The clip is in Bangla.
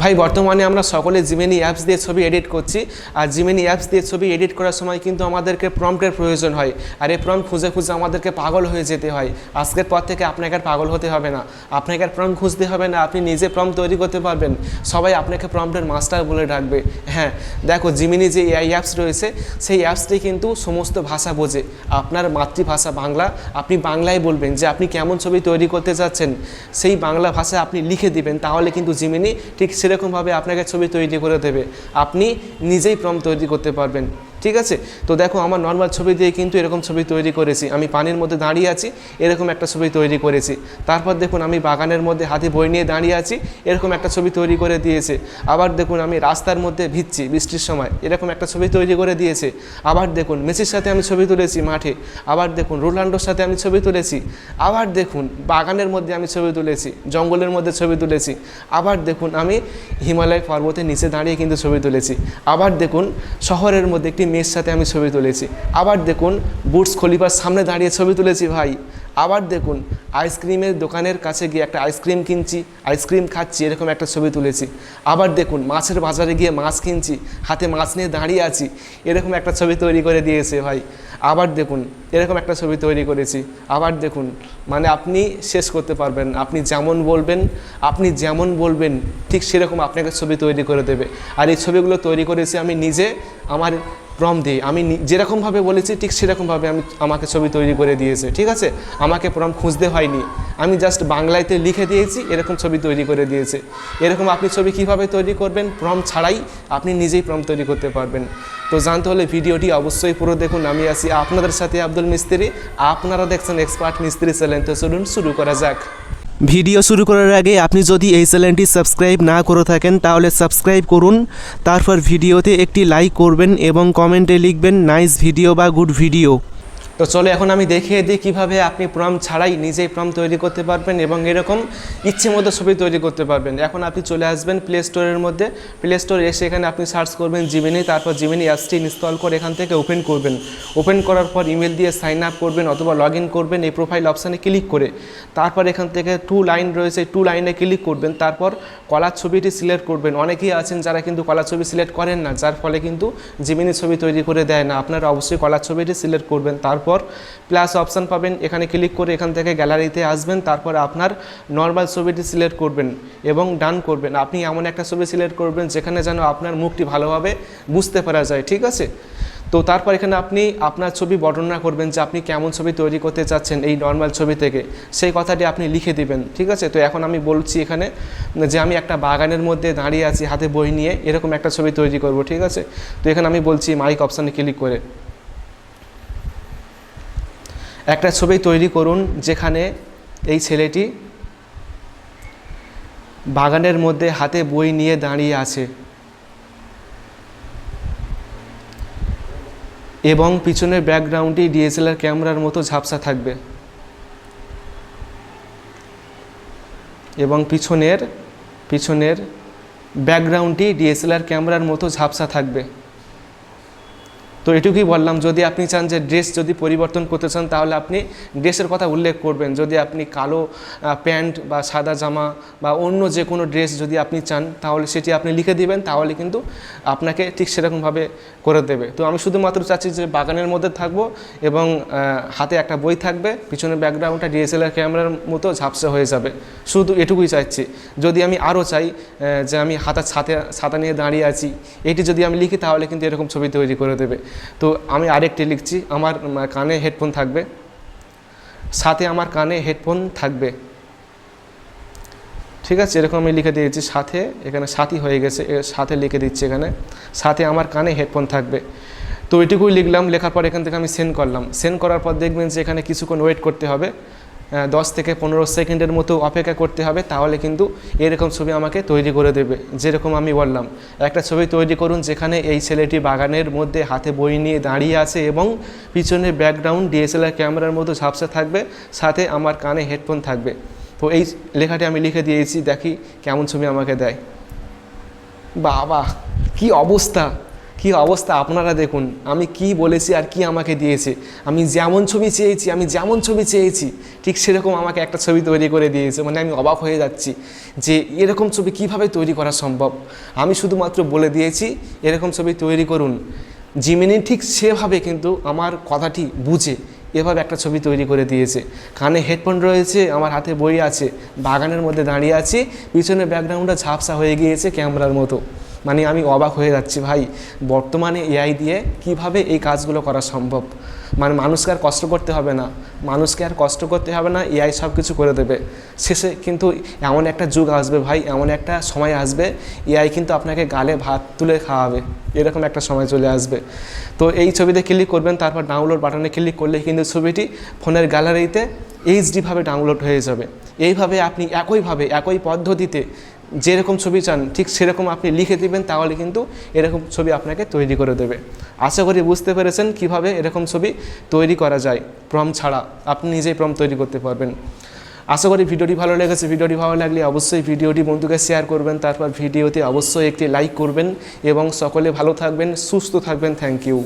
ভাই, বর্তমানে আমরা সকলে জিমেনি অ্যাপস দিয়ে ছবি এডিট করছি। আর জিমেনি অ্যাপস দিয়ে ছবি এডিট করার সময় কিন্তু আমাদেরকে প্রম্পটের প্রয়োজন হয়। আর এই প্রম্পট খুঁজে খুঁজে আমাদেরকে পাগল হয়ে যেতে হয়। আজকের পর থেকে আপনাকে আর পাগল হতে হবে না। আপনাকে আর প্রম্পট খুঁজতে হবে না। আপনি নিজে প্রম্পট তৈরি করতে পারবেন। সবাই আপনাকে প্রম্পটের মাস্টার বলে ডাকবে। হ্যাঁ দেখো জিমিনি যে এআই অ্যাপস রয়েছে, সেই অ্যাপসটি কিন্তু সমস্ত ভাষা বোঝে। আপনার মাতৃভাষা বাংলা। আপনি বাংলায় বলবেন যে আপনি কেমন ছবি তৈরি করতে চাচ্ছেন সেই বাংলা ভাষায় আপনি লিখে দিবেন। তাহলে কিন্তু জিমিনি ঠিক সেরকমভাবে আপনাকে ছবি তৈরি করে দেবে। আপনি নিজেই প্রম তৈরি করতে পারবেন। ঠিক আছে? তো দেখো, আমার নর্মাল ছবি দিয়ে কিন্তু এরকম ছবি তৈরি করেছি। আমি পানির মধ্যে দাঁড়িয়ে আছি, এরকম একটা ছবি তৈরি করেছি। তারপর দেখুন, আমি বাগানের মধ্যে হাতে বই নিয়ে দাঁড়িয়ে আছি, এরকম একটা ছবি তৈরি করে দিয়েছে। আবার দেখুন, আমি রাস্তার মধ্যে ভিজছি বৃষ্টির সময়, এরকম একটা ছবি তৈরি করে দিয়েছে। আবার দেখুন, মেসির সাথে আমি ছবি তুলেছি মাঠে। আবার দেখুন, রোনাল্ডোর সাথে আমি ছবি তুলেছি। আবার দেখুন, বাগানের মধ্যে আমি ছবি তুলেছি, জঙ্গলের মধ্যে ছবি তুলেছি। আবার দেখুন, আমি হিমালয় পর্বতের নিচে দাঁড়িয়ে কিন্তু ছবি তুলেছি। আবার দেখুন, শহরের মধ্যে একটি মেয়ের সাথে আমি ছবি তুলেছি। আবার দেখুন বুটস খলিফার সামনে দাঁড়িয়ে ছবি তুলেছি ভাই। আবার দেখুন আইসক্রিমের দোকানের কাছে গিয়ে একটা আইসক্রিম কিনছি আইসক্রিম খাচ্ছি, এরকম একটা ছবি তুলেছি। আবার দেখুন, মাছের বাজারে গিয়ে মাছ কিনছি, হাতে মাছ নিয়ে দাঁড়িয়ে আছি, এরকম একটা ছবি তৈরি করে দিয়েছে ভাই। আবার দেখুন, এরকম একটা ছবি তৈরি করেছি। আবার দেখুন মানে আপনি শেষ করতে পারবেন, আপনি যেমন বলবেন, আপনি যেমন বলবেন, ঠিক সেরকম আপনাকে ছবি তৈরি করে দেবে। আর এই ছবিগুলো তৈরি করেছি আমি নিজে, আমার প্রম দিয়ে আমি যেরকমভাবে বলেছি, ঠিক সেরকমভাবে আমি আমাকে ছবি তৈরি করে দিয়েছে, ঠিক আছে? আমাকে প্রম খুঁজতে হয়নি। আমি জাস্ট বাংলাতে লিখে দিয়েছি, এরকম ছবি তৈরি করে দিয়েছে। এরকম আপনি ছবি কীভাবে তৈরি করবেন প্রম ছাড়াই আপনি নিজেই প্রম তৈরি করতে পারবেন। তো জানতে হলে ভিডিওটি অবশ্যই পুরো দেখুন, আমি আছি আপনাদের সাথে আব্দুল মিস্ত্রি। আপনারা দেখছেন এক্সপার্ট মিস্ত্রি চ্যানেল তো চলুন শুরু করা যাক। ভিডিও শুরু করার আগে আপনি যদি এই চ্যানেলটি সাবস্ক্রাইব না করে থাকেন, তাহলে সাবস্ক্রাইব করুন, তারপর ভিডিওতে একটি লাইক করবেন এবং কমেন্টে লিখবেন নাইস ভিডিও বা গুড ভিডিও তো চলো এখন আমি দেখিয়ে দিই কীভাবে আপনি প্রম ছাড়াই নিজেই প্রম তৈরি করতে পারবেন এবং এরকম ইচ্ছে মতো ছবি তৈরি করতে পারবেন। এখন আপনি চলে আসবেন প্লে স্টোরের মধ্যে। প্লে স্টোর এসে এখানে আপনি সার্চ করবেন জিমিনি তারপর জিমিনি অ্যাপসটি ইনস্টল করে এখান থেকে ওপেন করবেন। ওপেন করার পর ইমেল দিয়ে সাইন আপ করবেন অথবা লগ ইন করবেন এই প্রোফাইল অপশানে ক্লিক করে। তারপর এখান থেকে টু লাইন রয়েছে টু লাইনে ক্লিক করবেন। তারপর কলার ছবিটি সিলেক্ট করবেন। অনেকেই আছেন যারা কিন্তু কলার ছবি সিলেক্ট করেন না, যার ফলে কিন্তু জিমিনি ছবি তৈরি করে দেয় না। আপনারা অবশ্যই কলার ছবিটি সিলেক্ট করবেন। তারপর প্লাস অপশান পাবেন। এখানে ক্লিক করে এখান থেকে গ্যালারিতে আসবেন, তারপর আপনার নর্মাল ছবিটি সিলেক্ট করবেন এবং ডান করবেন। আপনি এমন একটা ছবি সিলেক্ট করবেন যেখানে যেন আপনার মুখটি ভালোভাবে বুঝতে পারা যায়, ঠিক আছে? তো তারপর এখানে আপনি আপনার ছবি বর্ণনা করবেন যে আপনি কেমন ছবি তৈরি করতে চাচ্ছেন এই নর্মাল ছবি থেকে। সেই কথাটি আপনি লিখে দিবেন, ঠিক আছে? তো এখন আমি বলছি এখানে যে আমি একটা বাগানের মধ্যে দাঁড়িয়ে আছি, হাতে বই নিয়ে এরকম একটা ছবি তৈরি করব, ঠিক আছে? তো এখানে আমি বলছি মাইক অপশানে ক্লিক করে। একটা ছবি তৈরি করুন যেখানে এই ছেলেটি বাগানের মধ্যে হাতে বই নিয়ে দাঁড়িয়ে আছে এবং পিছনের ব্যাকগ্রাউন্ডটি ডিএসএলআর ক্যামেরার মতো ঝাপসা থাকবে এবং পিছনের পিছনের ব্যাকগ্রাউন্ডটি ডিএসএলআর ক্যামেরার মতো ঝাপসা থাকবে। তো এটুকুই বললাম, যদি আপনি চান যে ড্রেস যদি পরিবর্তন করতে চান, তাহলে আপনি ড্রেসের কথা উল্লেখ করবেন। যদি আপনি কালো প্যান্ট বা সাদা জামা বা অন্য যে কোনো ড্রেস যদি আপনি চান, তাহলে সেটি আপনি লিখে দিবেন, তাহলে কিন্তু আপনাকে ঠিক সেরকমভাবে করে দেবে। তো আমি শুধুমাত্র চাচ্ছি যে বাগানের মধ্যে থাকব এবং হাতে একটা বই থাকবে পিছনের ব্যাকগ্রাউন্ডটা ডিএসএলআর ক্যামেরার মতো ঝাপসা হয়ে যাবে। শুধু এটুকুই চাইছি। যদি আমি আরও চাই যে আমি হাতা ছাতে, ছাতা নিয়ে দাঁড়িয়ে আছি, এটি যদি আমি লিখি, তাহলে কিন্তু এরকম ছবি তৈরি করে দেবে। তো আমি আরেকটি লিখছি, আমার কানে হেডফোন থাকবে। সাথে আমার কানে হেডফোন থাকবে। ঠিক আছে, এরকম আমি লিখে দিয়েছি, সাথে, এখানে সাথী হয়ে গেছে সাথে লিখে দিচ্ছি এখানে। সাথে আমার কানে হেডফোন থাকবে। তো এটুকুই লিখলাম, লেখার পর এখান থেকে আমি সেন্ড করলাম। সেন্ড করার পর দেখবেন যে এখানে কিছুক্ষণ ওয়েট করতে হবে। দশ থেকে পনেরো সেকেন্ডের মতো অপেক্ষা করতে হবে, তাহলে কিন্তু এরকম ছবি আমাকে তৈরি করে দেবে, যেরকম আমি বললাম। একটা ছবি তৈরি করুন যেখানে এই ছেলেটি বাগানের মধ্যে হাতে বই নিয়ে দাঁড়িয়ে আছে এবং পিছনে ব্যাকগ্রাউন্ড ডিএসএলআর ক্যামেরার মতো ঝাপসা থাকবে, সাথে আমার কানে হেডফোন থাকবে। তো এই লেখাটি আমি লিখে দিয়েছি, দেখি কেমন ছবি আমাকে দেয়। বাবা, কি অবস্থা! কি অবস্থা আপনারা দেখুন, আমি কি বলেছি আর কি আমাকে দিয়েছে। আমি যেমন ছবি চেয়েছি, আমি যেমন ছবি চেয়েছি, ঠিক সেরকম আমাকে একটা ছবি তৈরি করে দিয়েছে। মানে আমি অবাক হয়ে যাচ্ছি যে এরকম ছবি কীভাবে তৈরি করা সম্ভব? আমি শুধুমাত্র বলে দিয়েছি, এরকম ছবি তৈরি করুন। জিমিনি ঠিক সেভাবে কিন্তু আমার কথাটি বুঝে এভাবে একটা ছবি তৈরি করে দিয়েছে। কানে হেডফোন রয়েছে, আমার হাতে বই আছে, বাগানের মধ্যে দাঁড়িয়ে আছি, পিছনে ব্যাকগ্রাউন্ডটা ঝাপসা হয়ে গিয়েছে ক্যামেরার মতো। মানে আমি অবাক হয়ে যাচ্ছি, ভাই। বর্তমানে এআই দিয়ে কীভাবে এই কাজগুলো করা সম্ভব? মানে মানুষকে আর কষ্ট করতে হবে না। মানুষকে আর কষ্ট করতে হবে না এআই সব কিছু করে দেবে। শেষে কিন্তু এমন একটা যুগ আসবে, ভাই। এমন একটা সময় আসবে এআই কিন্তু আপনাকে গালে ভাত তুলে খাওয়াবে। এরকম একটা সময় চলে আসবে। তো এই ছবিতে ক্লিক করবেন, তারপর ডাউনলোড বাটনে ক্লিক করলে কিন্তু ছবিটি ফোনের গ্যালারিতে এইচডিভাবে ডাউনলোড হয়ে যাবে। এইভাবে আপনি একইভাবে, একই পদ্ধতিতে যেরকম ছবি চান, ঠিক সেরকম আপনি লিখে দিবেন, তাহলে কিন্তু এরকম ছবি আপনাকে তৈরি করে দেবে। আশা করি বুঝতে পেরেছেন কীভাবে এরকম ছবি তৈরি করা যায়, প্রম ছাড়া। আপনি নিজেই প্রম তৈরি করতে পারবেন। আশা করি ভিডিওটি ভালো লেগেছে। ভিডিওটি ভালো লাগলে অবশ্যই ভিডিওটি বন্ধুকে শেয়ার করবেন, তারপর ভিডিওতে অবশ্যই একটি লাইক করবেন এবং সকলে ভালো থাকবেন, সুস্থ থাকবেন। Thank you.